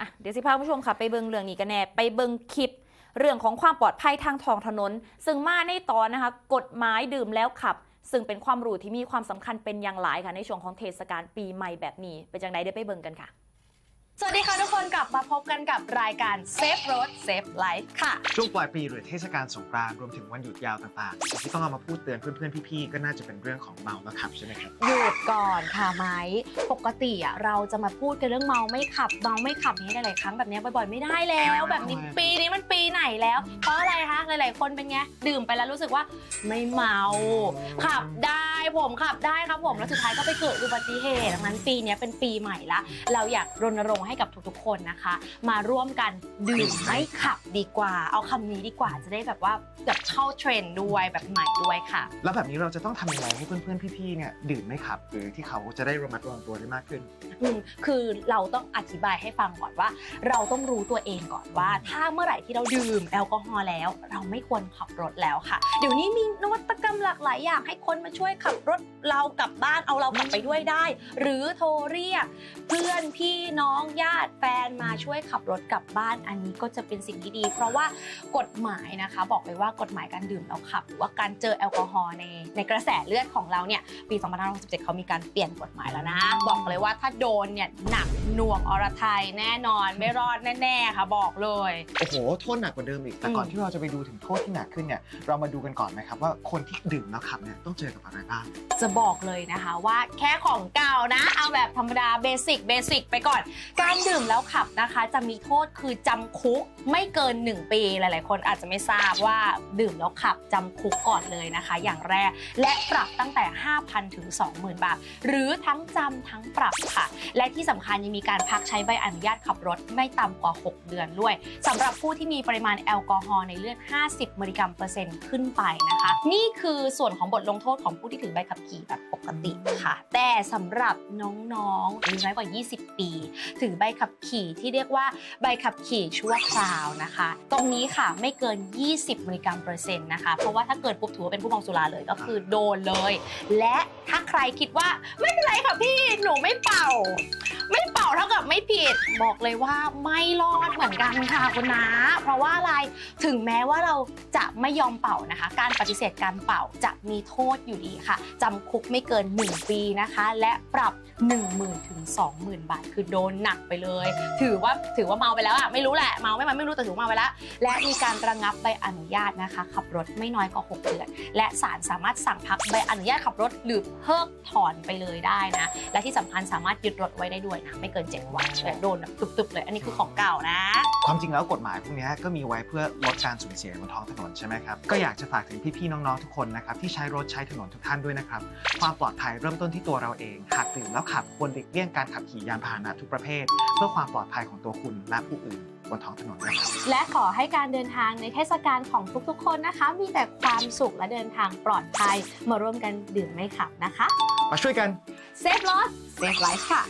อะเดี๋ยวสิพาคุณผู้ชมค่ะไปเบิงเรื่องนี้กันแน่ไปเบิงคลิป เรื่องของความปลอดภัยทางท้องถนน ซึ่งมาในตอนนะคะ กฎหมายดื่มแล้วขับ ซึ่งเป็นความรู้ที่มีความสำคัญเป็นอย่างหลายค่ะในช่วงของเทศกาลปีใหม่แบบนี้เป็นจังไดเดี๋ยวไปเบิงกันค่ะ สวัสดีค่ะทุกคนกลับมาพบกันกับรายการ Safe Road Safe Life ค่ะ ช่วงปลายปีหรือเทศกาลสงกรานต์รวมถึงวันหยุดยาวต่างๆสิ่งที่ต้องเอามาพูดเตือนเพื่อนๆ พี่ๆ ก็น่าจะเป็นเรื่องของเมาแล้วขับใช่ไหมครับหยุดก่อนค่ะไหมปกติอะเราจะมาพูดกันเรื่องเมาไม่ขับเมาไม่ขับนี้หลายๆครั้งแบบนี้บ่อยๆไม่ได้แล้ว แบบนี้ปีนี้มันปีไหน แล้ว เพราะอะไรคะหลาย ๆ คนเป็นไงดื่มไปแล้วรู้สึกว่าไม่เมาขับได้ผมขับได้ครับผมแล้วสุดท้ายก็ไปเกิดอุบัติเหตุดังนั้นปีนี้เป็นปีใหม่ละเราอยากรณรงค์ให้กับทุก ๆ คนนะคะ มาร่วมกันดื่มไม่ขับดีกว่า เอาคำนี้ดีกว่าจะได้แบบว่าแบบเข้าเทรนด์ด้วยแบบใหม่ด้วยค่ะ แล้วแบบนี้เราจะต้องทำยังไงให้เพื่อน ๆ พี่ ๆ เนี่ยดื่มไม่ขับหรือที่เขาจะได้ระมัดระวังตัวได้มากขึ้นอืมคือเราต้องอธิบายให้ฟังก่อนว่า เราต้องรู้ตัวเองก่อนว่า ถ้าเมื่อไหร่ที่เราดื่มแอลกอฮอล์แล้ว เราไม่ควรขับรถแล้วค่ะ เดี๋ยวนี้มีนวัตกรรมหลากหลายอย่างให้คนมาช่วยขับรถเรากลับบ้านเอาเรากลับไปด้วยได้ หรือโทรเรียก เพื่อนพี่น้องญาติแฟนมาช่วยขับรถกลับบ้านอันนี้ก็จะเป็นสิ่งที่ดี เพราะว่ากฎหมายนะคะ บอกเลยว่ากฎหมายการดื่มแล้วขับ หรือว่าการเจอแอลกอฮอล์ในในกระแสเลือดของเราเนี่ยปี 2567เขามีการเปลี่ยนกฎหมายแล้วนะ บอกเลยว่าถ้าโดนเนี่ยหนักหน่วงอรไทยแน่นอนไม่รอดแน่ๆค่ะบอกเลยโอ้โหโทษหนักว่าเดิมอีกแต่ก่อนอืมที่เราจะไปดูถึงโทษที่หนักขึ้นเนี่ยเรามาดูกันก่อนไหมครับว่าคนที่ดื่มแล้วขับเนี่ยต้องเจอกับอะไรบ้างจะบอกเลยนะคะว่าแค่ของเก่านะ เอาแบบธรรมดาเบสิกเบสิกไปก่อน การดื่มแล้วขับนะคะ จะมีโทษคือจำคุกไม่เกิน 1 ปีหลาย ๆ คนอาจจะไม่ทราบว่าดื่มแล้วขับจำคุกก่อนเลยนะคะ อย่างแรก และปรับตั้งแต่ 5,000 ถึง 20,000 บาท หรือทั้งจำทั้งปรับค่ะ และที่สำคัญยังมีการพักใช้ใบอนุญาตขับรถไม่ต่ำกว่า 6 เดือนด้วยสำหรับผู้ที่มีปริมาณแอลกอฮอล์ในเลือด 50มิลลิกรัมเปอร์เซ็นต์ขึ้นไปนะคะ นี่คือส่วนของบทลงโทษของผู้ที่ถือใบขับขี่แบบปกติค่ะ แต่สำหรับน้องๆอายุน้อยกว่า 20 ปี ถือใบขับขี่ที่เรียกว่าใบขับขี่ชั่วคราวนะคะ ตรงนี้ค่ะไม่เกิน 20มิลลิกรัมเปอร์เซ็นต์นะคะ เพราะว่าถ้าเกิดปุ๊บถือว่าเป็นผู้เมาสุราเลยก็คือโดนเลย และถ้าใครคิดว่าไม่เป็นไรค่ะพี่หนูไม่เป่า บไม่ผิดบอกเลยว่าไม่รอดเหมือนกันค่ะคุณน้าเพราะว่าอะไรถึงแม้ว่าเราจะไม่ยอมเป่านะคะ การปฏิเสธการเป่าจะมีโทษอยู่ดีค่ะจำคุกไม่เกิน 1 ปีนะคะ และปรับ 10,000ถึง20,000 บาท คือโดนหนักไปเลย ถือว่าถือว่าเมาไปแล้วอะไม่รู้แหละเมาไม่มาไม่รู้แต่ถือเมาไปแล้ว และมีการระงับใบอนุญาตนะคะ ขับรถไม่น้อยกว่า6เดือน และศาลสามารถสั่งพักใบอนุญาตขับรถหรือเพิกถอนไปเลยได้นะ และที่สำคัญสามารถยึดรถไว้ได้ด้วยนะไม่เกิน7วันแต่โดนแบบตึบๆเลย อันนี้คือของเก่านะ ความจริงแล้วกฎหมายพวกเนี้ยก็มีไว้เพื่อลดการสูญเสียบนท้องถนนใช่ไหมครับ ก็อยากจะฝากถึงพี่ๆน้องๆทุกคนนะครับที่ใช้รถใช้ถนนทุกท่านด้วยนะครับ ความปลอดภัยเริ่มต้นที่ตัวเราเอง หากดื่มแล้วขับควรหลีกเลี่ยงการขับขี่ยานพาหนะทุกประเภท เพื่อความปลอดภัยของตัวคุณและผู้อื่นบนท้องถนนนะครับและขอให้การเดินทางในเทศกาลของทุกๆ คนนะคะ มีแต่ความสุขและเดินทางปลอดภัย มาร่วมกันดื่มไม่ขับนะคะ มาช่วยกัน Save Loss Save Life ค่ะ